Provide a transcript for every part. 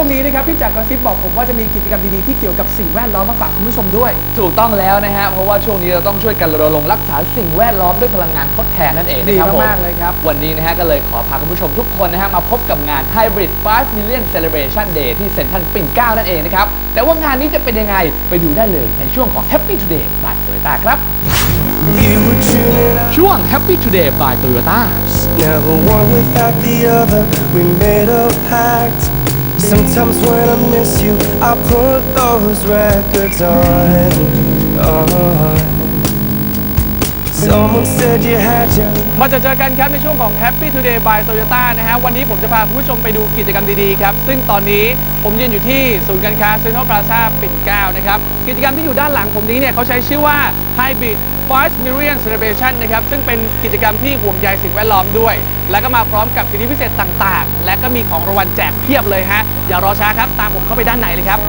ช่วงนี้นะครับพี่จักรกระซิบบอกผมว่าจะมีกิจกรรมดีๆที่เกี่ยวกับสิ่งแวดล้อมมาฝากคุณผู้ชมด้วย ถูกต้องแล้วนะฮะ เพราะว่าช่วงนี้เราต้องช่วยกันรณรงค์รักษาสิ่งแวดล้อมด้วยพลังงานทดแทนนั่นเองนะครับดีผม มากๆเลยครับ วันนี้นะฮะก็เลยขอพาคุณผู้ชมทุกคนนะฮะมาพบกับงาน Hybrid 5 Million Celebration Day ที่เซ็นทรัลปิ่นเกล้านั่นเองนะครับ แต่ว่างานนี้จะเป็นยังไงไปดูได้เลยในช่วงของ Happy Today by Toyota ครับ You were tuning out. ช่วง Happy Today by Toyota Never one without the other. We made a pact. Sometimes when I miss you, I put those records on. on. Someone said you had your มาเจอเจอกันครับในช่วงของ Happy Today by Toyota นะฮะ วันนี้ผมจะพาคุณผู้ชมไปดูกิจกรรมดีๆครับ ซึ่งตอนนี้ผมยืนอยู่ที่ศูนย์การค้าเซ็นทรัลพลาซาปิ่นเกล้านะครับ กิจกรรมที่อยู่ด้านหลังผมนี้เนี่ยเขาใช้ชื่อว่า Hybrid 5 Million Celebration นะครับซึ่งเป็นกิจกรรมที่ห่วงใยสิ่งแวดล้อมด้วย แล้วก็มาพร้อมกับสิทธิพิเศษต่างๆ และก็มีของรางวัลแจกเพียบเลยฮะ อย่ารอช้าครับ ตามผมเข้าไปด้านในเลยครับ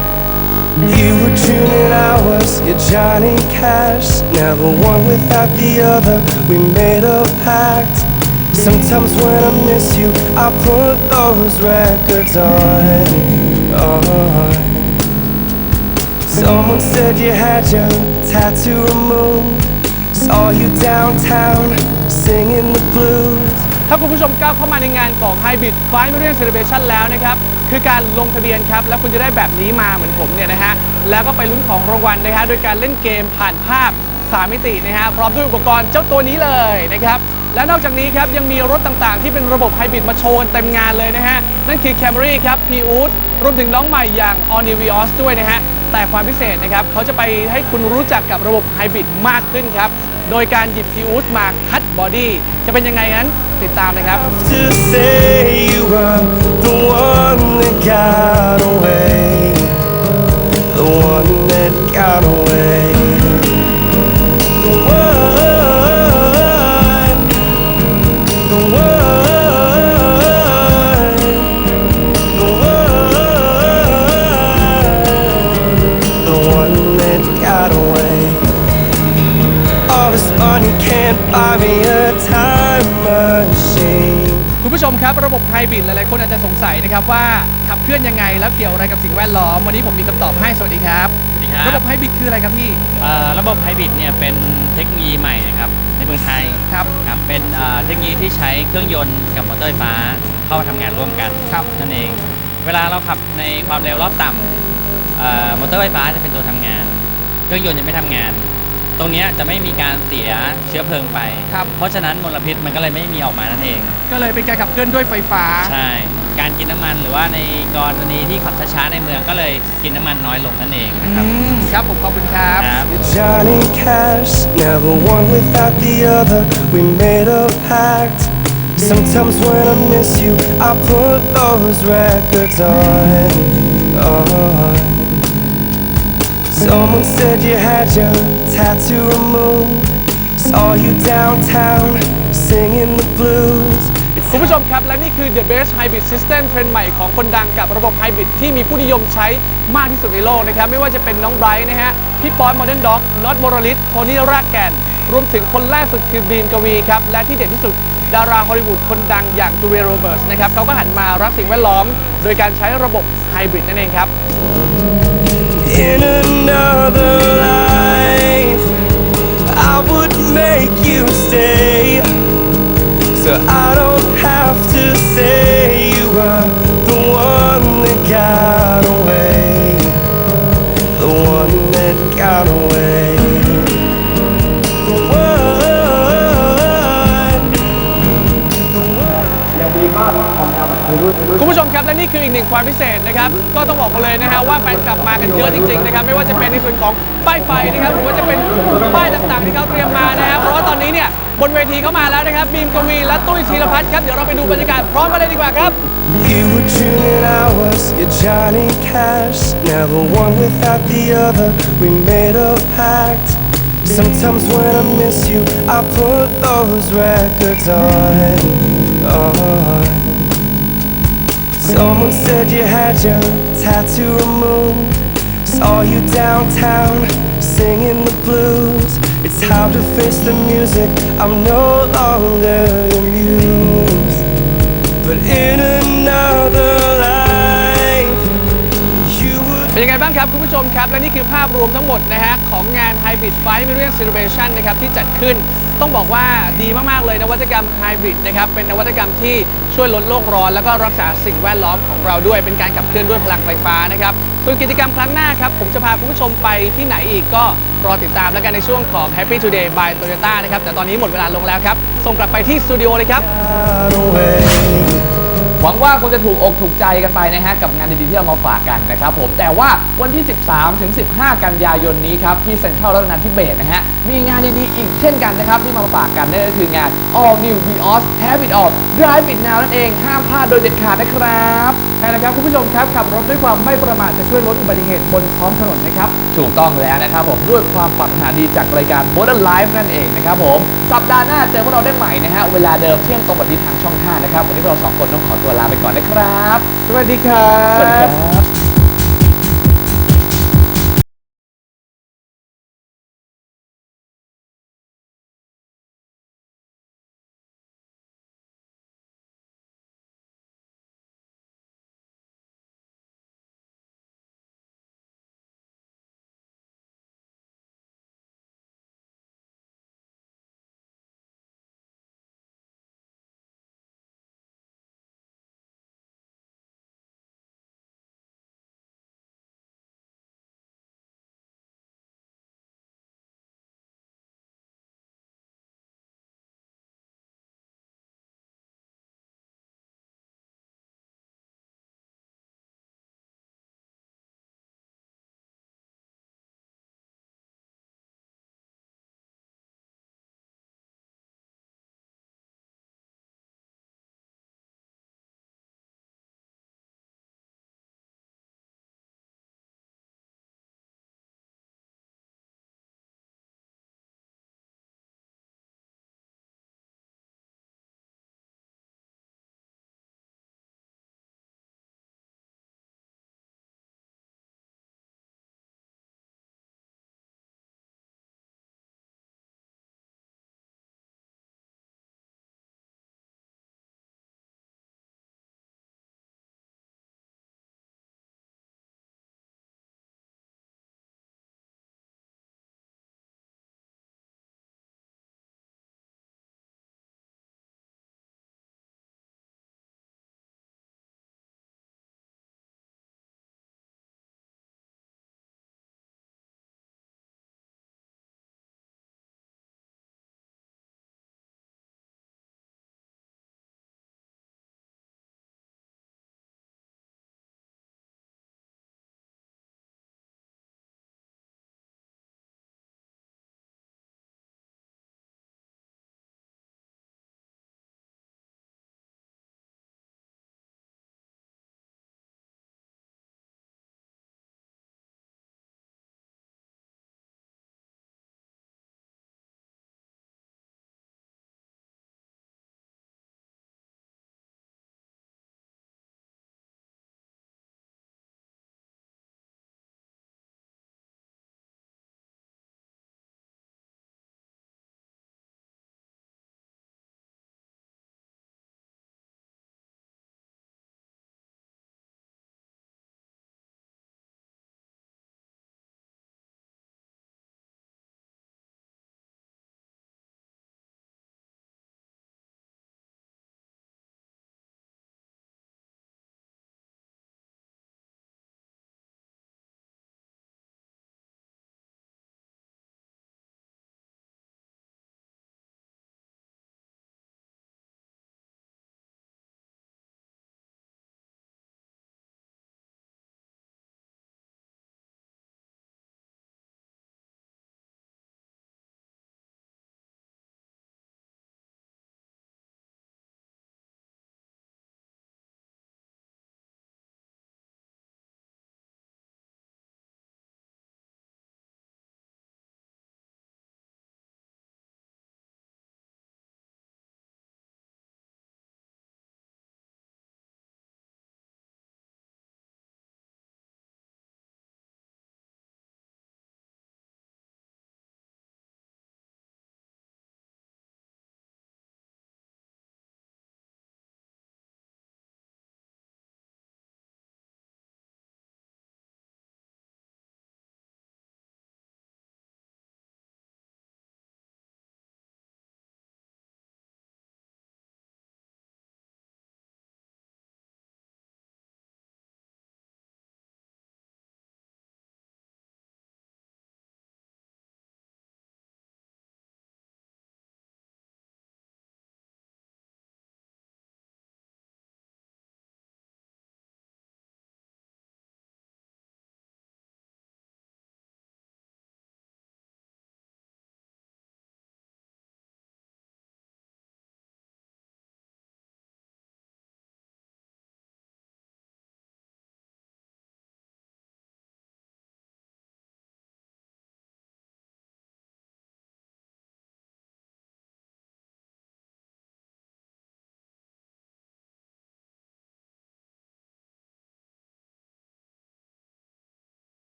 You were tuning hours, your Johnny Cash. Never one without the other. We made a pact. Sometimes when I miss you, I put those records on. on. Someone said you had your tattoo removed. Saw you downtown singing the blues. ถ้าคุณผู้ชมก้าวเข้ามาในงานของ Hybrid 5 Million Celebration แล้วนะครับ คือการลงทะเบียนครับ แล้วคุณจะได้แบบนี้มาเหมือนผมเนี่ยนะฮะ แล้วก็ไปลุ้นของรางวัลนะฮะ โดยการเล่นเกมผ่านภาพ 3 มิตินะฮะ พร้อมด้วยอุปกรณ์เจ้าตัวนี้เลยนะครับ และนอกจากนี้ครับยังมีรถต่างๆ ที่เป็นระบบไฮบริดมาโชว์กันเต็มงานเลยนะฮะ นั่นคือ Camry ครับ p u รวมถึงน้องใหม่อย่าง All New Vios ด้วยนะฮะ แต่ความพิเศษนะครับเขาจะไปให้คุณรู้จักกับระบบไฮบริดมากขึ้นครับ โดยการหยิบ p u มาคัดบอดี้จะเป็นยังไงนั้นติดตามนะครับ the one that got away. บระบบไฮบริดหลายๆคนอาจจะสงสัยนะครับว่าขับเคลื่อนยังไงแล้วเกี่ยวอะไรกับสิ่งแวดล้อมวันนี้ผมมีคำตอบให้สวัสดีครับสวัสดีครับระบบไฮบริดคืออะไรครับพี่เอ่อระบบไฮบริดเนี่ยเป็นเทคโนโลยีใหม่นะครับในเมืองไทยครับครับเป็นเอ่อเทคโนโลยีที่ใช้เครื่องยนต์กับมอเตอร์ไฟฟ้าเข้ามาทำงานร่วมกันครับนั่นเอง เวลาเราขับในความเร็วรอบต่ำเอ่อมอเตอร์ไฟฟ้าจะเป็นตัวทำงาน เครื่องยนต์จะไม่ทำงาน ตรงเนี้ยจะไม่มีการเสียเชื้อเพลิงไป ครับ เพราะฉะนั้นมลพิษมันก็เลยไม่มีออกมานั่นเอง ก็เลยเป็นการขับเคลื่อนด้วยไฟฟ้า ใช่ การกินน้ำมันหรือว่าในกรณีที่ขับช้าๆในเมืองก็เลยกินน้ำมันน้อยลงนั่นเองนะครับ อืมครับผมขอบคุณครับ ครับ Johnny Cash, never one without the other. We made a pact. Sometimes when I miss you, I put those records on. on. Someone said you had your tattoo removed. Saw you downtown singing the blues. คุณผู้ชมครับ และนี่คือ The Best Hybrid System เทรนด์ใหม่ของคนดังกับระบบไฮบริดที่มีผู้นิยมใช้มากที่สุดในโลกนะครับ ไม่ว่าจะเป็นน้องไบรท์นะฮะ พี่ป๊อตโมเดิร์นด็อกน็อตโมรลิสโทนี่รากแกน รวมถึงคนล่าสุดคือบีมกวีครับ และที่เด่นที่สุด ดาราฮอลลีวูดคนดังอย่างจูเลียโรเบิร์ตนะครับเขาก็หันมารักสิ่งแวดล้อม โดยการใช้ระบบไฮบริดนั่นเองครับ In another life, I would make you stay. So I don't have to say you were the one that got away. The one that got away. คุณผู้ชมครับและนี่คืออีกหนึ่งความพิเศษนะครับก็ต้องบอกกันเลยนะฮะว่าแฟนคลับมากันเยอะจริงๆนะครับไม่ว่าจะเป็นในส่วนของป้ายไฟนะครับหรือว่าจะเป็นป้ายต่างๆที่เขาเตรียมมานะครับเพราะว่าตอนนี้เนี่ยบนเวทีเขามาแล้วนะครับบีมกวีและตุ้ยธีรพัฒน์ครับเดี๋ยวเราไปดูบรรยากาศพร้อมกันเลยดีกว่าครับ You were tuning hours, your Johnny Cash. Never one without the other. We made a pact. Sometimes when I miss you, I put those records on. on. Someone said you had your tattoo removed. Saw you downtown singing the blues. It's time to face the music. I'm no longer ผู้ชมครับ และนี่คือภาพรวมทั้งหมดนะฮะของงาน Hybrid 5 Million Celebration นะครับที่จัดขึ้นต้องบอกว่าดีมาก ๆ เลยนวัตกรรม Hybrid นะครับเป็นนวัตกรรมที่ช่วยลดโลกร้อน แล้วก็รักษาสิ่งแวดล้อมของเราด้วย เป็นการขับเคลื่อนด้วยพลังไฟฟ้านะครับส่วนกิจกรรมครั้งหน้าครับ ผมจะพาคุณผู้ชมไปที่ไหนอีกก็รอติดตามแล้วกันในช่วงของ Happy Today by Toyota นะครับแต่ตอนนี้หมดเวลาลงแล้วครับส่งกลับไปที่สตูดิโอเลยครับ หวังว่าคงจะถูกอกถูกใจกันไปนะฮะกับงานดีๆที่เรามาฝากกันนะครับผมแต่ว่าวันที่ 13 ถึง 15 กันยายนนี้ครับที่เซ็นทรัลรัตนทิเบศนะฮะมีงานดีๆอีกเช่นกันนะครับที่มาฝากกันนั่นก็คืองาน All New Vios Have It All Drive It Now นั่นเองห้ามพลาดโดยเด็ดขาดนะครับ ใช่แล้วครับคุณผู้ชมครับขับรถด้วยความไม่ประมาทจะช่วยลดอุบัติเหตุบนท้องถนนนะครับ ถูกต้องแล้วนะครับผมด้วยความปรารถนาดีจากรายการ Modern Life นั่นเองนะครับผม สัปดาห์หน้าเจอพวกเราได้ใหม่นะฮะ เวลาเดิมเที่ยงตรงแบบนี้ทางช่อง 5 นะครับ วันนี้พวกเราสองคนต้องขอตัวลาไปก่อนนะครับ สวัสดีครับ สวัสดีครับ